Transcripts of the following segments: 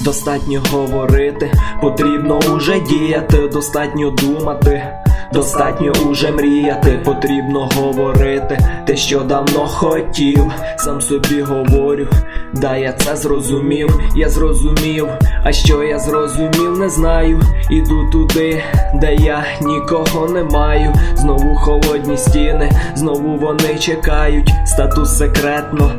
Достатньо говорити, потрібно уже діяти, достатньо думати. Достатньо уже мріяти, потрібно говорити те, що давно хотів, сам собі говорю, да я це зрозумів, я зрозумів, а що я зрозумів, не знаю. Іду туди, де я нікого не маю. Знову холодні стіни, знову вони чекають, статус секретно.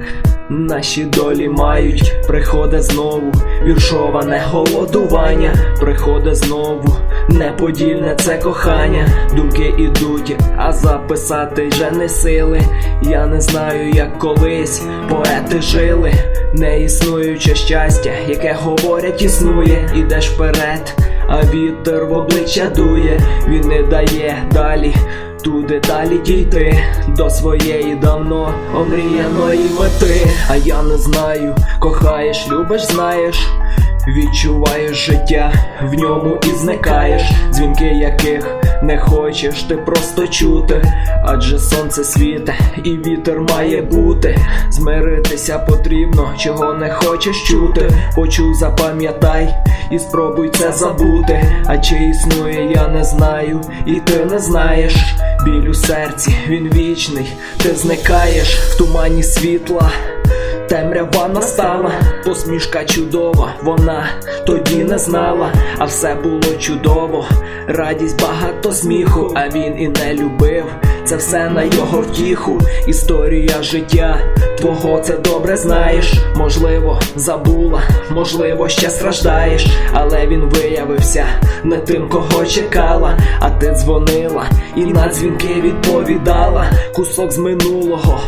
Наші долі мають, приходить знову віршоване голодування, приходить знову неподільне це кохання, думки ідуть, а записати вже не сили. Я не знаю, як колись поети жили, не існуюче щастя, яке говорять, існує, ідеш вперед, а вітер в обличчя дує, він не дає далі. Туди далі дійти до своєї давно омріяної мети. А я не знаю, кохаєш, любиш, знаєш, відчуваєш життя, в ньому і зникаєш, дзвінки яких не хочеш ти просто чути, адже сонце світе і вітер має бути. Змиритися потрібно, чого не хочеш чути. Почув, запам'ятай і спробуй це забути. А чи існує, я не знаю, і ти не знаєш. Біль у серці, він вічний, ти зникаєш в тумані світла. Темрява настала, посмішка чудова, вона тоді не знала, а все було чудово, радість багато сміху, а він і не любив. Це все на його втіху, історія життя твого це добре знаєш. Можливо, забула, можливо, ще страждаєш, але він виявився не тим, кого чекала, а ти дзвонила і на дзвінки відповідала. Кусок з минулого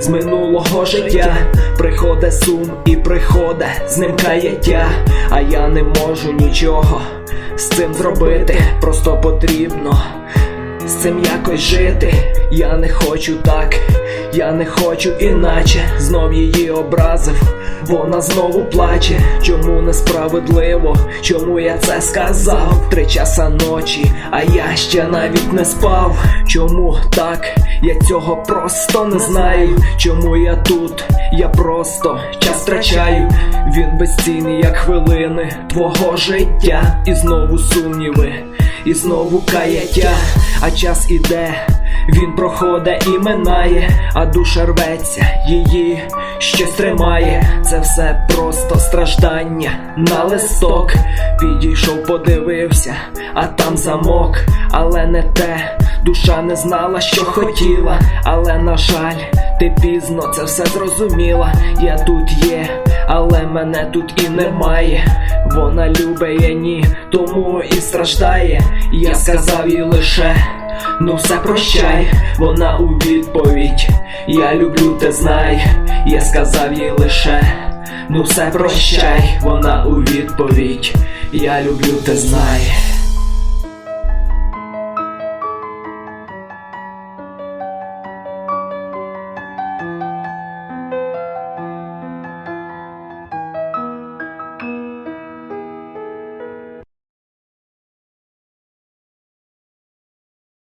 з минулого життя приходить сум і приходе, з ним каяття, а я не можу нічого з цим зробити, просто потрібно з цим якось жити. Я не хочу так, я не хочу іначе. Знов її образив, вона знову плаче. Чому несправедливо? Чому я це сказав? Три часа ночі, а я ще навіть не спав. Чому так? Я цього просто не знаю. Чому я тут? Я просто час втрачаю. Він безцінний, як хвилини твого життя. І знову сумніви, і знову каяття, а час іде. Він проходить і минає, а душа рветься, її щось тримає. Це все просто страждання на листок. Підійшов, подивився, а там замок, але не те. Душа не знала, що хотіла, але на жаль, ти пізно це все зрозуміла. Я тут є, але мене тут і немає. Вона любить, я ні, тому і страждає. Я сказав їй лише. Ну все прощай, вона у відповідь. Я люблю, те знай, я сказав їй лише. Ну все прощай, вона у відповідь. Я люблю, те знай.